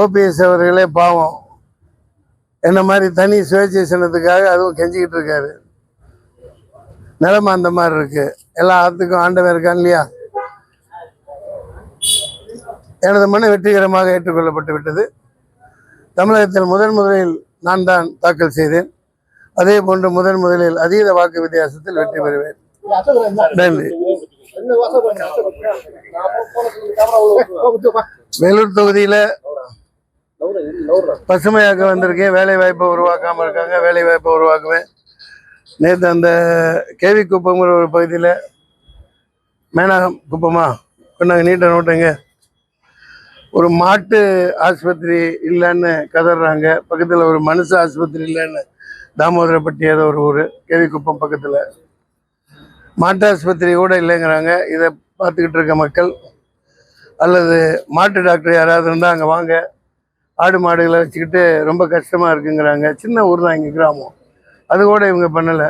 OPS அவர்களே பாவம். என்ன மாதிரி தனி சுயேட்சை சின்னத்துக்காக அதுவும் கெஞ்சிக்கிட்டு இருக்காரு. நிலைமை அந்த மாதிரி இருக்கு. எல்லா ஆத்துக்கும் ஆண்டவன் இருக்கான் இல்லையா? எனது மனு வெற்றிகரமாக ஏற்றுக்கொள்ளப்பட்டு விட்டது. தமிழகத்தில் முதன் முதலில் நான் தான் தாக்கல் செய்தேன். அதே போன்று முதன் முதலில் அதீத வாக்கு வித்தியாசத்தில் வெற்றி பெறுவேன். நன்றி. வேலூர் தொகுதியில பசுமையாக்க வந்திருக்கேன். வேலை வாய்ப்பை உருவாக்காம இருக்காங்க. வேலை வாய்ப்பை உருவாக்குவேன். நேற்று அந்த கேவி குப்பங்கிற ஒரு பகுதியில் மேனாகம் குப்பமா? கொண்டாங்க நீட்டை நோட்டுங்க. ஒரு மாட்டு ஆஸ்பத்திரி இல்லைன்னு கதறாங்க. பக்கத்தில் ஒரு மனுஷ ஆஸ்பத்திரி இல்லைன்னு தாமோதரப்பட்டி ஏதோ ஒரு ஊர். கேவி குப்பம் பக்கத்தில். மாட்டு ஆஸ்பத்திரி கூட இல்லைங்கிறாங்க. இதை பார்த்துக்கிட்டு இருக்க மக்கள். அல்லது மாட்டு டாக்டர் யாராவது இருந்தால் அங்கே வாங்க. ஆடு மாடுகளை வச்சுக்கிட்டு ரொம்ப கஷ்டமாக இருக்குங்கிறாங்க. சின்ன ஊர் தான் இங்கே கிராமம். அது கூட இவங்க பண்ணலை.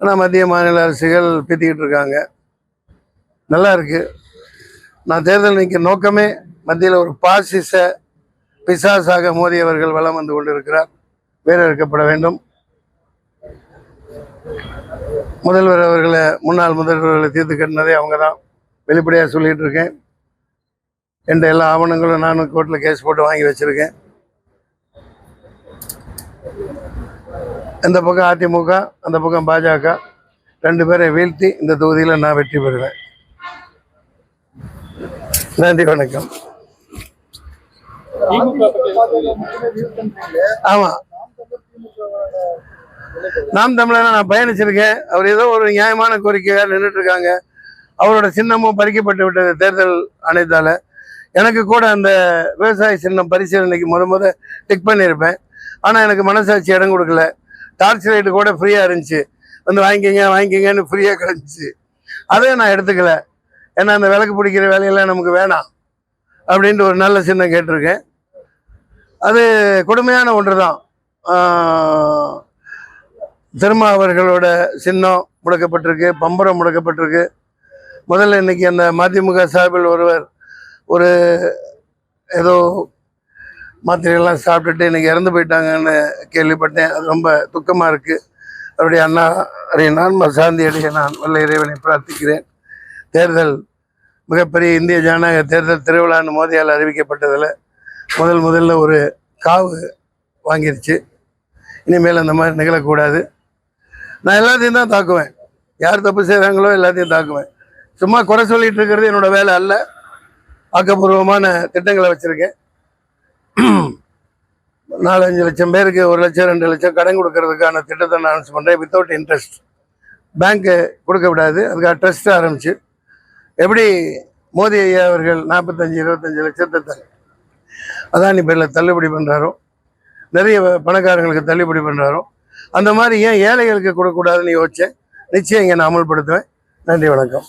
ஆனால் மத்திய மாநில அரசுகள் பேத்திக்கிட்டு இருக்காங்க. நல்லா இருக்குது நான் தேர்தல் நிற்க நோக்கமே மத்தியில் ஒரு பாசிச பிசாசாக மோதியவர்கள் வலம் வந்து கொண்டிருக்கிறார். வேற வேண்டும். முதல்வர் அவர்களை முன்னாள் முதல்வர்களை தீர்த்து கட்டினதே அவங்க தான் வெளிப்படையாக சொல்லிகிட்டு இருக்கேன். என்ற எல்லா ஆவணங்களும் நானும் கோர்ட்டில் கேஸ் போட்டு வாங்கி வச்சிருக்கேன். இந்த பக்கம் அதிமுக அந்த பக்கம் பாஜக ரெண்டு பேரை வீழ்த்தி இந்த தொகுதியில் நான் வெற்றி பெறுவேன். நன்றி வணக்கம். ஆமாம் நாம் தமிழனா நான் பயணிச்சிருக்கேன். அவர் ஏதோ ஒரு நியாயமான கோரிக்கையாக நின்றுட்டு இருக்காங்க. அவரோட சின்னமும் பறிக்கப்பட்டு விட்டது தேர்தல் ஆணையத்தால. எனக்கு கூட அந்த விவசாய சின்னம் பரிசீலனைக்கு முத முத டிக் பண்ணியிருப்பேன் ஆனால் எனக்கு மனசாட்சி இடம் கொடுக்கல. டார்ச் லைட்டு கூட ஃப்ரீயாக இருந்துச்சு. வந்து வாங்கிக்கிங்க வாங்கிக்கிங்கன்னு ஃப்ரீயாக கிடந்துச்சு அதை நான் எடுத்துக்கல. ஏன்னா அந்த விளக்கு பிடிக்கிற வேலையெல்லாம் நமக்கு வேணாம். அப்படின்ட்டு ஒரு நல்ல சின்னம் கேட்டிருக்கேன். அது கொடுமையான ஒன்று தான் திருமா அவர்களோட சின்னம் முடக்கப்பட்டிருக்கு பம்பரம் முடக்கப்பட்டிருக்கு. முதல்ல இன்னைக்கு அந்த மதிமுக சார்பில் ஒருவர் ஒரு ஏதோ மாத்திரையெல்லாம் சாப்பிட்டுட்டு இன்னைக்கு இறந்து போயிட்டாங்கன்னு கேள்விப்பட்டேன். அது ரொம்ப துக்கமாக இருக்குது அவருடைய அண்ணா அடைய நான் சாந்தி அடைய நான் வல்ல இறைவனை பிரார்த்திக்கிறேன். தேர்தல் மிகப்பெரிய இந்திய ஜனநாயக தேர்தல் திருவிழான்னு மோதியால் அறிவிக்கப்பட்டதில் முதல் முதல்ல ஒரு காவு வாங்கிருச்சு. இனிமேல் அந்த மாதிரி நிகழக்கூடாது. நான் எல்லாத்தையும் தான் தாக்குவேன். யார் தப்பு செய்கிறாங்களோ எல்லாத்தையும் தாக்குவேன். சும்மா குறை சொல்லிகிட்டு இருக்கிறது என்னோட வேலை அல்ல. ஆக்கப்பூர்வமான திட்டங்களை வச்சுருக்கேன். நாலஞ்சு லட்சம் பேருக்கு ஒரு லட்சம் ரெண்டு லட்சம் கடன் கொடுக்கறதுக்கான திட்டத்தை நான் அனௌன்ஸ் பண்ணுறேன் வித்தவுட் இன்ட்ரெஸ்ட் பேங்க்கு கொடுக்க விடாது. அதுக்காக ட்ரஸ்ட் ஆரம்பிச்சு. எப்படி மோடி ஐயா அவர்கள் நாற்பத்தஞ்சு இருபத்தஞ்சி லட்சத்தை த அதானி பேரில் தள்ளுபடி பண்ணுறாரோ நிறைய பணக்காரங்களுக்கு தள்ளுபடி பண்ணுறாரோ அந்த மாதிரி ஏன் ஏழைகளுக்கு கொடுக்கக்கூடாதுன்னு யோசிச்சேன். நிச்சயம் இங்கே நான் அமல்படுத்துவேன். நன்றி வணக்கம்.